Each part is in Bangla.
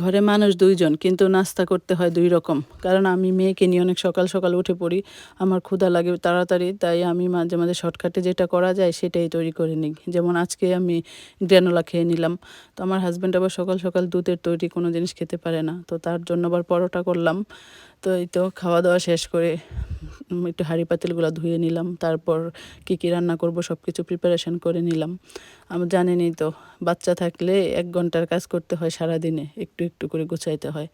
ঘরে মানুষ দুইজন, কিন্তু নাস্তা করতে হয় দুই রকম। কারণ আমি মেয়েকে নিয়ে অনেক সকাল সকাল উঠে পড়ি, আমার ক্ষুধা লাগে তাড়াতাড়ি, তাই আমি মাঝে মাঝে শর্টকাটে যেটা করা যায় সেটাই তৈরি করে নিই। যেমন আজকে আমি গ্র্যানোলা খেয়ে নিলাম, তো আমার হাজব্যান্ড আবার সকাল সকাল দুধের তৈরি কোনো জিনিস খেতে পারে না, তো তার জন্য আবার পরোটা করলাম, তো এই তো খাওয়া দাওয়া শেষ করে একটু হাঁড়ি পাতিলগুলো ধুয়ে নিলাম, তারপর কী কী রান্না করব সব কিছু প্রিপারেশন করে নিলাম। আমি জানেনই তো, বাচ্চা থাকলে এক ঘণ্টার কাজ করতে হয় সারা দিনে একটু একটু করে গুছাইতে হয়।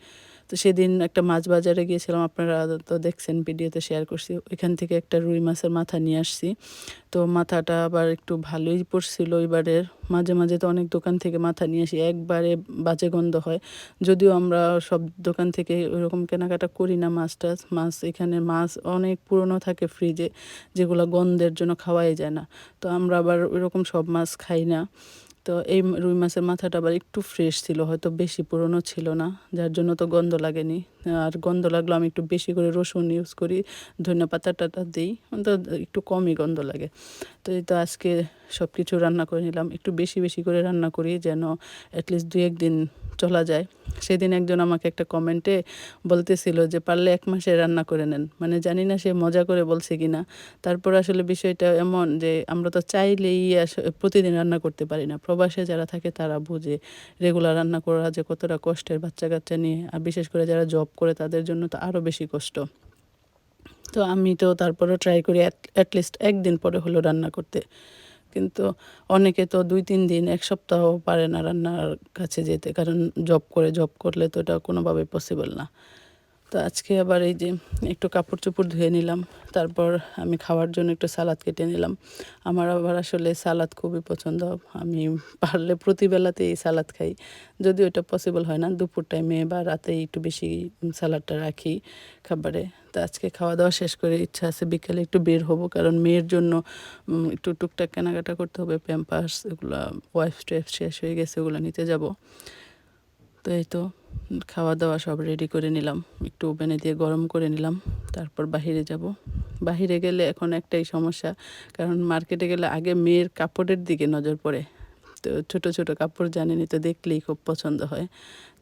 তো সেদিন একটা মাছ বাজারে গিয়েছিলাম, আপনারা তো দেখছেন, ভিডিওতে শেয়ার করছি। ওইখান থেকে একটা রুই মাছের মাথা নিয়ে আসছি। তো মাথাটা আবার একটু ভালোই পড়ছিল এবারের মাঝে মাঝে তো অনেক দোকান থেকে মাথা নিয়ে আসি, একবারে বাজে গন্ধ হয়। যদিও আমরা সব দোকান থেকে ওইরকম কেনাকাটা করি না মাছ টাছ। মাছ এখানে মাছ অনেক পুরনো থাকে ফ্রিজে যেগুলো গন্ধের জন্য খাওয়াই যায় না। তো আমরা আবার ওইরকম সব মাছ খাই না। তো এই রুই মাছের মাথাটা আবার একটু ফ্রেশ ছিল, হয়তো বেশি পুরনো ছিল না, যার জন্য তো গন্ধ লাগেনি। আর গন্ধ লাগল আমি একটু বেশি করে রসুন ইউজ করি ধনে পাতা টাতা দিই তো একটু কমই গন্ধ লাগে। তো এই তো আজকে সব কিছু রান্না করে নিলাম, একটু বেশি বেশি করে রান্না করি, যেন অ্যাটলিস্ট দু একদিন চলা যায়। সেদিন একজন আমাকে একটা কমেন্টে বলতেছিল যে, পারলে এক মাসে রান্না করে নেন। মানে জানি না সে মজা করে বলছে কি না তারপর আসলে বিষয়টা এমন যে, আমরা তো চাইলেই প্রতিদিন রান্না করতে পারি না। প্রবাসে যারা থাকে তারা বুঝে রেগুলার রান্না করা যে, কতটা কষ্টের বাচ্চা কাচ্চা নিয়ে। আর বিশেষ করে যারা জব করে তাদের জন্য তো আরও বেশি কষ্ট। তো আমি তো তারপরেও ট্রাই করি অ্যাটলিস্ট একদিন পরে হলো রান্না করতে। কিন্তু অনেকে তো দুই, তিন দিন, এক সপ্তাহ পারে না রান্নার কাছে যেতে। কারণ জব করে জব করলে তো এটা কোনোভাবে পসিবল না। তো আজকে আবার এই যে একটু কাপড় চোপড় ধুয়ে নিলাম, তারপর আমি খাওয়ার জন্য একটু সালাদ কেটে নিলাম। আমার আবার আসলে সালাদ খুবই পছন্দ, আমি পারলে প্রতিবেলাতে এই সালাদ খাই, যদিও এটা পসিবল হয় না, দুপুর টাইমে বা রাতে একটু বেশি সালাদটা রাখি খাবারে। তো আজকে খাওয়া দাওয়া শেষ করে ইচ্ছা আছে বিকেলে একটু বের হব, কারণ মেয়ের জন্য একটু টুকটাক কেনাকাটা করতে হবে প্যাম্পার্স এগুলো ওয়াইফ টেফ শেষ হয়ে গেছে, ওগুলো নিতে যাব। তো এই তো। খাওয়া দাওয়া সব রেডি করে নিলাম। একটু ওভেনে দিয়ে গরম করে নিলাম, তারপর বাহিরে যাব। বাহিরে গেলে এখন একটাই সমস্যা, কারণ মার্কেটে গেলে আগে মেয়ের কাপড়ের দিকে নজর পড়ে। তো ছোট ছোট কাপড় জানেনি তো, দেখলেই খুব পছন্দ হয়।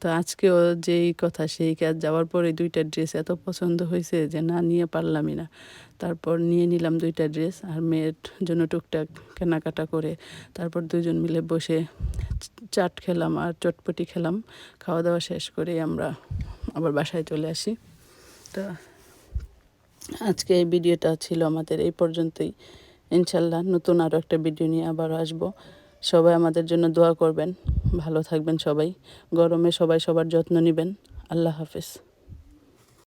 তো আজকেও যেই কথা, সেই কাজ যাওয়ার পরে দুইটা ড্রেস এত পছন্দ হয়েছে যে না, নিয়ে পারলামই না। তারপর নিয়ে নিলাম দুইটা ড্রেস আর মেয়ের জন্য টুকটাক কেনাকাটা করে, তারপর দুজন মিলে বসে চাট খেলাম আর চটপটি খেলাম। খাওয়া দাওয়া শেষ করে আমরা আবার বাসায় চলে আসি। তো আজকে এই ভিডিওটা ছিল আমাদের এই পর্যন্তই। ইনশাল্লাহ নতুন আরও একটা ভিডিও নিয়ে আবার আসব। সবাই আমাদের জন্য দোয়া করবেন। ভালো থাকবেন সবাই। গরমে সবাই সবার যত্ন নেবেন। আল্লাহ হাফেজ।